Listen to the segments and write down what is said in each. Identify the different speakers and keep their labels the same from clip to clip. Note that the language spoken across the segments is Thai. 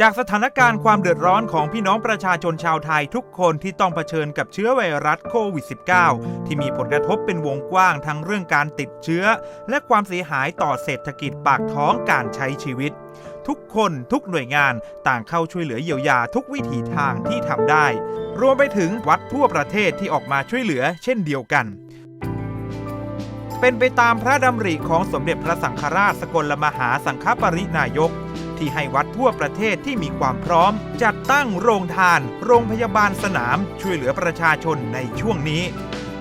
Speaker 1: จากสถานการณ์ความเดือดร้อนของพี่น้องประชาชนชาวไทยทุกคนที่ต้องเผชิญกับเชื้อไวรัสโควิด -19 ที่มีผลกระทบเป็นวงกว้างทั้งเรื่องการติดเชื้อ และความเสียหายต่อเศรษฐกิจปากท้องการใช้ชีวิต ทุกคนทุกหน่วยงานต่างเข้าช่วยเหลือเยียวยาทุกวิถีทางที่ทำได้ รวมไปถึงวัดทั่วประเทศที่ออกมาช่วยเหลือ เช่นเดียวกันเป็นไปตามพระดำริของสมเด็จพระสังฆราชสกลมหาสังฆปรินายก ที่ให้วัดทั่วประเทศที่มีความพร้อม จัดตั้งโรงทาน โรงพยาบาลสนาม ช่วยเหลือประชาชนในช่วงนี้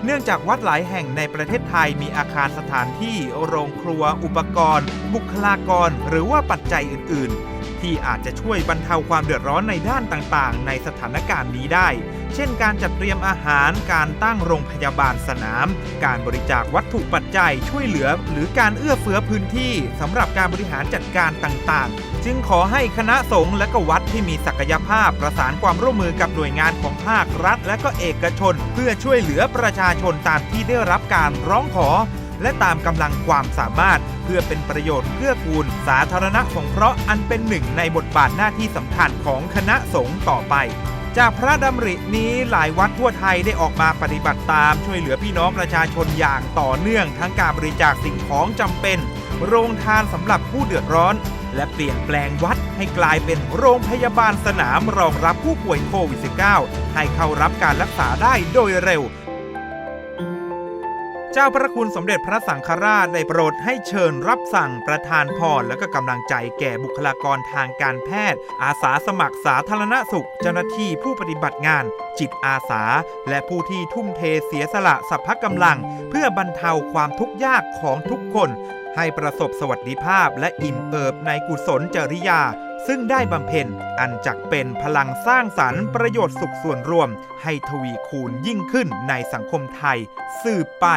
Speaker 1: เนื่องจากวัดหลายแห่งในประเทศไทยมีอาคารสถานที่ โรงครัว อุปกรณ์ บุคลากร หรือว่าปัจจัยอื่น ๆ ที่อาจจะช่วยบรรเทาความเดือดร้อนในด้านต่างๆ ในสถานการณ์นี้ได้ เช่น การจัดเตรียมอาหาร การตั้งโรงพยาบาลสนาม การบริจาควัตถุปัจจัยช่วยเหลือ หรือการเอื้อเฟื้อพื้นที่สำหรับการบริหารจัดการต่างๆ จึงขอให้คณะสงฆ์และก็วัดที่มีศักยภาพประสานความร่วมมือกับหน่วยงานของภาครัฐ และก็เอกชน เพื่อช่วยเหลือประชาชนตามที่ได้รับการร้องขอ และตามกำลังความสามารถ เพื่อเป็นประโยชน์เพื่อกูลสาธารณสงเคราะห์อันเป็นหนึ่งในบทบาทหน้าที่สำคัญของคณะสงฆ์ต่อไป จากพระดำรินี้หลายวัดทั่วไทยได้ออกมาปฏิบัติตามช่วยเหลือพี่น้องประชาชนอย่างต่อเนื่อง ทั้งการบริจาคสิ่งของจำเป็น โรงทานสำหรับผู้เดือดร้อน และเปลี่ยนแปลงวัดให้กลายเป็นโรงพยาบาลสนามรองรับผู้ป่วยโควิด -19 ให้เข้ารับการรักษาได้โดยเร็ว เจ้าพระคุณสมเด็จพระสังฆราชได้โปรดให้เชิญรับสั่งประทานพรและก็กำลังใจแก่บุคลากรทางการแพทย์ อาสาสมัครสาธารณสุข เจ้าหน้าที่ผู้ปฏิบัติงาน จิตอาสา และผู้ที่ทุ่มเทเสียสละสัพพะกำลัง เพื่อบรรเทาความทุกข์ยากของทุกคน ให้ประสบสวัสดิภาพและอิ่มเอิบในกุศลจริยาซึ่งได้บำเพ็ญอันจักเป็นพลังสร้างสรรค์ประโยชน์สุขส่วนรวม ให้ทวีคูณยิ่งขึ้นในสังคมไทย สืบไป